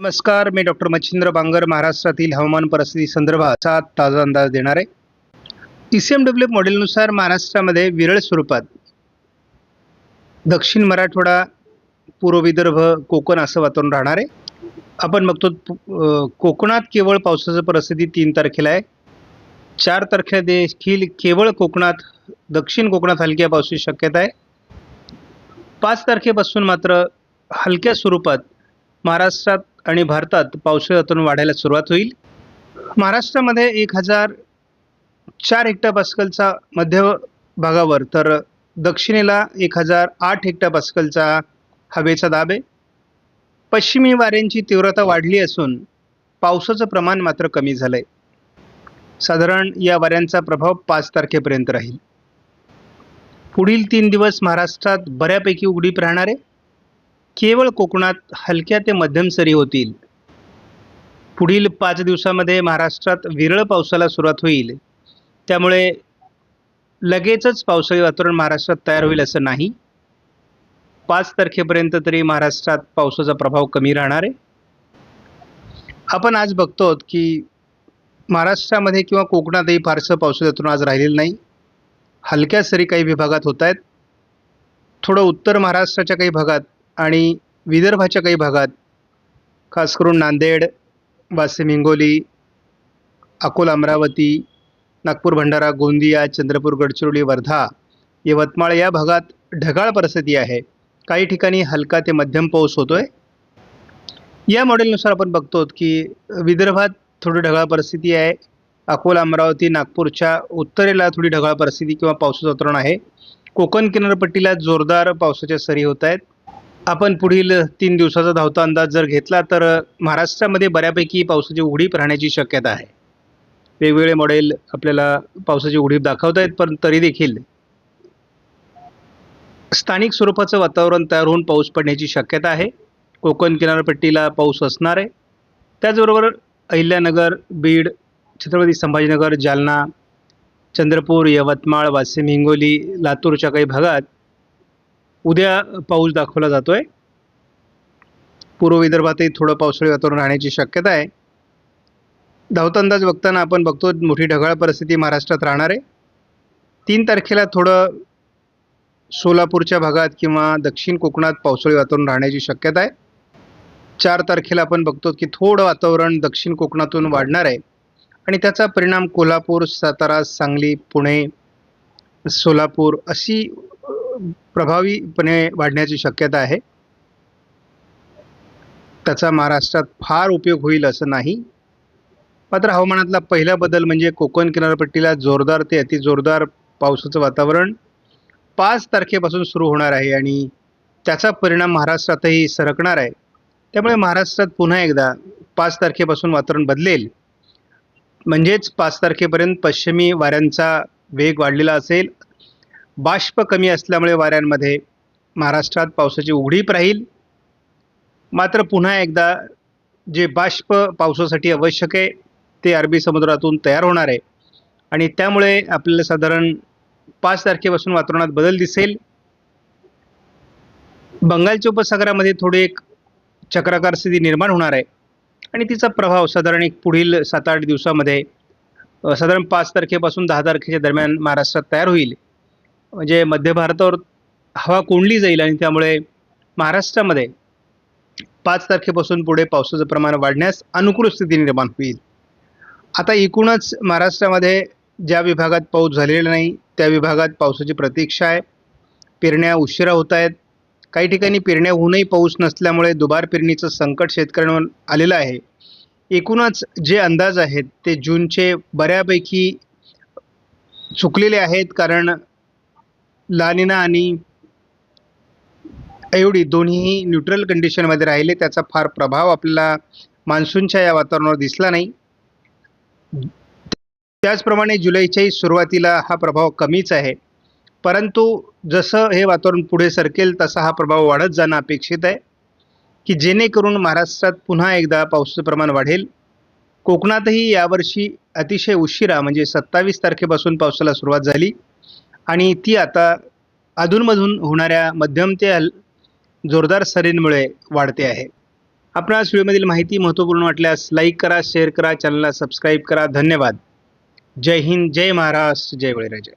नमस्कार मी डॉक्टर मच्छिंद्र बांगर महाराष्ट्रातील हवामान परिस्थिती संदर्भाचा ताजा अंदाज देणार आहे. ई सी एम डब्ल्यू मॉडेलनुसार महाराष्ट्रामध्ये विरळ स्वरूपात दक्षिण मराठवाडा पूर्व विदर्भ कोकण असं वातावरण राहणार आहे. आपण बघतो कोकणात केवळ पावसाचं परिस्थिती तीन तारखेला आहे. चार तारखेला देखील केवळ कोकणात दक्षिण कोकणात हलक्या पावसाची शक्यता आहे. पाच तारखेपासून मात्र हलक्या स्वरूपात महाराष्ट्रात आणि भारतात पावसाळी वातावरण वाढायला सुरुवात होईल. महाराष्ट्रामध्ये एक हजार चार हेक्टर पास्कलचा मध्य भागावर तर दक्षिणेला एक हजार आठ हेक्टर पास्कलचा हवेचा दाब आहे. पश्चिमी वाऱ्यांची तीव्रता वाढली असून पावसाचं प्रमाण मात्र कमी झालं आहे साधारण या वाऱ्यांचा प्रभाव पाच तारखेपर्यंत राहील. पुढील तीन दिवस महाराष्ट्रात बऱ्यापैकी उघडीप राहणार आहे. केवळ कोकणात हलक्या ते मध्यम सरी होतील. पुढील पाच दिवसामध्ये महाराष्ट्रात विरळ पावसाला सुरुवात होईल. त्यामुळे लगेचच पावसाळी वातावरण महाराष्ट्रात तयार होईल असं नाही. पाच तारखेपर्यंत तरी महाराष्ट्रात पावसाचा प्रभाव कमी राहणार आहे. आपण आज बघतो की महाराष्ट्रामध्ये किंवा कोकणातही फारसं पावसाळी वातावरण आज राहिलेलं नाही. हलक्या सरी काही विभागात होत आहेत. थोडं उत्तर महाराष्ट्राच्या काही भागात आणि विदर्भाच्या काही भागात खास करून नांदेड वाशिम हिंगोली अकोला अमरावती नागपूर भंडारा गोंदिया चंद्रपूर गडचिरोली वर्धा यवतमाळ या भागात ढगाळ परिस्थिती आहे. काही ठिकाणी हलका ते मध्यम पाऊस होतोय. या मॉडेलनुसार आपण बघतो की विदर्भात थोडी ढगाळ परिस्थिती आहे. अकोला अमरावती नागपूरच्या उत्तरेला थोडी ढगाळ परिस्थिती किंवा पावसाचं वातावरण आहे. कोकण किनारपट्टीला जोरदार पावसाच्या सरी होत आहेत. आपण पुढील तीन दिवसाचा धावता अंदाज जर घेतला तर महाराष्ट्रामध्ये बऱ्यापैकी पावसाची उघडीप राहण्याची शक्यता आहे. वेगवेगळे मॉडेल आपल्याला पावसाची उघडीप दाखवत आहेत पण तरी देखील स्थानिक स्वरूपाचं वातावरण तयार होऊन पाऊस पडण्याची शक्यता आहे. कोकण किनारपट्टीला पाऊस असणार आहे. त्याचबरोबर अहिल्यानगर बीड छत्रपती संभाजीनगर जालना चंद्रपूर यवतमाळ वाशिम हिंगोली लातूरच्या काही भागात उद्या पाऊस दाखवला जातो आहे पूर्व विदर्भातही थोडं पावसाळी वातावरण राहण्याची शक्यता आहे. धावता अंदाज बघताना आपण बघतो मोठी ढगाळ परिस्थिती महाराष्ट्रात राहणार आहे. तीन तारखेला थोडं सोलापूरच्या भागात किंवा दक्षिण कोकणात पावसाळी वातावरण राहण्याची शक्यता आहे. चार तारखेला आपण बघतो की थोडं वातावरण दक्षिण कोकणातून वाढणार आहे. आणि त्याचा परिणाम कोल्हापूर सातारा सांगली पुणे सोलापूर अशी प्रभावीपणे वाढण्याची शक्यता आहे. त्याचा महाराष्ट्रात फार उपयोग होईल असं नाही. मात्र हवामानातला पहिला बदल म्हणजे कोकण किनारपट्टीला जोरदार ते अतिजोरदार पावसाचं वातावरण पाच तारखेपासून सुरू होणार आहे आणि त्याचा परिणाम महाराष्ट्रातही सरकणार आहे. त्यामुळे महाराष्ट्रात पुन्हा एकदा पाच तारखेपासून वातावरण बदलेल. म्हणजेच पाच तारखेपर्यंत पश्चिमी वाऱ्यांचा वेग वाढलेला असेल. बाष्प कमी असल्यामुळे वाऱ्यांमध्ये महाराष्ट्रात पावसाची उघडीप राहील. मात्र पुन्हा एकदा जे बाष्प पावसासाठी आवश्यक आहे ते अरबी समुद्रातून तयार होणार आहे. आणि त्यामुळे आपल्याला साधारण पाच तारखेपासून वातावरणात बदल दिसेल. बंगालच्या उपसागरामध्ये थोडी एक चक्राकार स्थिती निर्माण होणार आहे. आणि तिचा प्रभाव साधारण एक पुढील सात आठ दिवसामध्ये साधारण पाच तारखेपासून दहा तारखेच्या दरम्यान महाराष्ट्रात तयार होईल. म्हणजे मध्य भारतावर हवा कोंडली जाईल आणि त्यामुळे महाराष्ट्रामध्ये पाच तारखेपासून पुढे पावसाचं प्रमाण वाढण्यास अनुकूल स्थिती निर्माण होईल. आता एकूणच महाराष्ट्रामध्ये ज्या विभागात पाऊस झालेला नाही त्या विभागात पावसाची प्रतीक्षा आहे. पेरण्या उशिरा होत आहेत. काही ठिकाणी पेरण्या होऊनही पाऊस नसल्यामुळे दुबार पेरणीचं संकट शेतकऱ्यांवर आलेलं आहे. एकूणच जे अंदाज आहेत ते जूनचे बऱ्यापैकी चुकलेले आहेत कारण लानिना आणि एवढी दोन्हीही न्यूट्रल कंडिशनमध्ये राहिले त्याचा फार प्रभाव आपल्याला मान्सूनच्या या वातावरणावर दिसला नाही. त्याचप्रमाणे जुलैच्याही सुरुवातीला हा प्रभाव कमीच आहे. परंतु जसं हे वातावरण पुढे सरकेल तसा हा प्रभाव वाढत जाणं अपेक्षित आहे. की जेणेकरून महाराष्ट्रात पुन्हा एकदा पावसाचं प्रमाण वाढेल. कोकणातही यावर्षी अतिशय उशिरा म्हणजे सत्तावीस तारखेपासून पावसाला सुरुवात झाली. आणि ती आता अधूनमधून होणाऱ्या मध्यम ते जोरदार सरींमुळे वाढते आहे. आपणास व्हिडिओमधील माहिती महत्त्वपूर्ण वाटल्यास लाईक करा शेअर करा चॅनलला सबस्क्राईब करा. धन्यवाद. जय हिंद जय महाराष्ट्र जय बळीराजा.